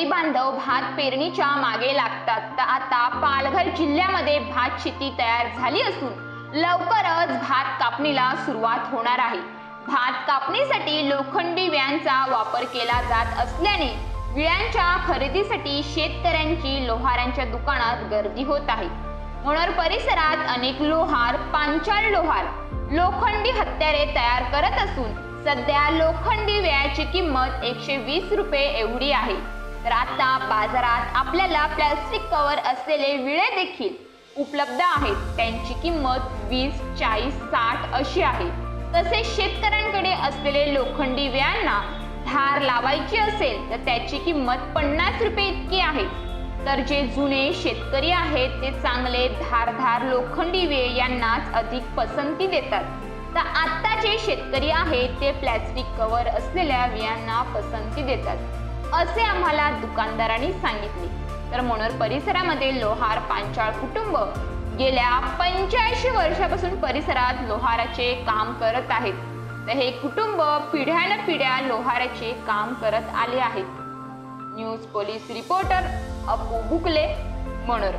शेतकरी बांधव भात पेरणीच्या मागे लागतात. तर आता पालघर जिल्ह्यामध्ये भात शेती तयार झाली असून लवकरच भात कापणीला सुरुवात होणार आहे. भात कापणीसाठी लोखंडी व्यांचा वापर केला जात असल्याने विळ्यांच्या खरेदीसाठी शेतकऱ्यांची लोहारांच्या दुकानात गर्दी होत आहे. मनोर परिसरात अनेक लोहार पांचाळ लोहार लोखंडी हत्यारे तयार करत असून सध्या लोखंडी व्याची किंमत एकशे वीस रुपये एवढी आहे. तर आता बाजारात आपल्याला प्लॅस्टिक कव्हर असलेले विळे देखील उपलब्ध आहेत. त्यांची किंमत वीस चाळीस साठ अशी आहे. तसेच शेतकऱ्यांकडे असलेले लोखंडी व्यांना धार लावायची असेल तर त्याची किंमत पन्नास रुपये इतकी आहे. तर जे जुने शेतकरी आहेत ते चांगले धारधार लोखंडी वे यांनाच अधिक पसंती देतात. तर आत्ता जे शेतकरी आहेत ते प्लॅस्टिक कव्हर असलेल्या वियांना पसंती देतात. असे आम्हाला दुकानदारांनी सांगितले. तर मनोर परिसरामध्ये लोहार पांचाळ कुटुंब गेल्या पंच्याऐंशी वर्षापासून परिसरात लोहाराचे काम करत आहेत. तर हे कुटुंब पिढ्यान पिढ्या लोहाराचे काम करत आले आहेत. News police reporter Apu Bukle Manor